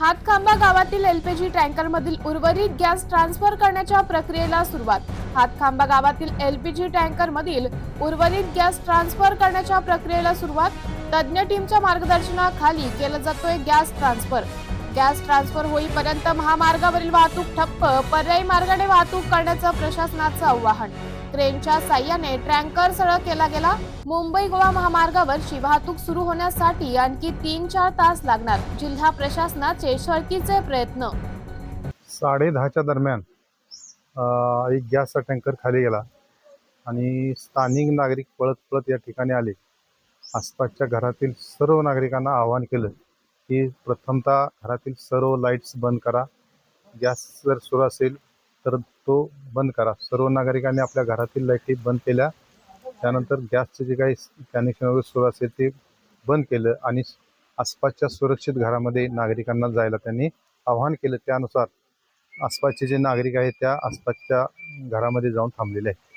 हातखांबा गावातील एलपीजी टँकरमधील उर्वरित gas transfer करण्याच्या प्रक्रियेला सुरुवात. हातखांबा गावातील एलपीजी टँकरमधील उर्वरित गॅस ट्रान्सफर करण्याच्या प्रक्रियेला सुरुवात. तज्ज्ञ टीमच्या मार्गदर्शनाखाली केला जातोय गॅस ट्रान्सफर. गॅस ट्रान्सफर होईपर्यंत महामार्गावरील वाहतूक ठप्प पर्यायी मार्गाने वाहतूक करण्याचं प्रशासनाचं आवाहन. क्रेनच्या साह्याने ट्रँकर सरळ केला गेला. मुंबई गोवा महामार्गावरची वाहतूक सुरू होण्यासाठी आणखी तीन चार तास लागणार जिल्हा प्रशासनाचे शर्थीचे प्रयत्न. साडे दहाच्या दरम्यान एक गॅसचा टँकर खाली गेला आणि स्थानिक नागरिक पळत पळत या ठिकाणी आले. आसपासच्या घरातील सर्व नागरिकांना आवाहन केलं. की प्रथमतः घरातील सर्व लाईट्स बंद करा. गॅस जर सुरू असेल तर तो बंद करा. सर्व नागरिकांनी आपल्या घरातील लाईटी बंद केल्या. त्यानंतर गॅसचे जे काही कनेक्शन वगैरे सुरू असेल ते बंद केलं आणि आसपासच्या सुरक्षित घरामध्ये नागरिकांना जायला त्यांनी आवाहन केलं. त्यानुसार आसपासचे जे नागरिक आहेत त्या आसपासच्या घरामध्ये जाऊन थांबलेले आहेत.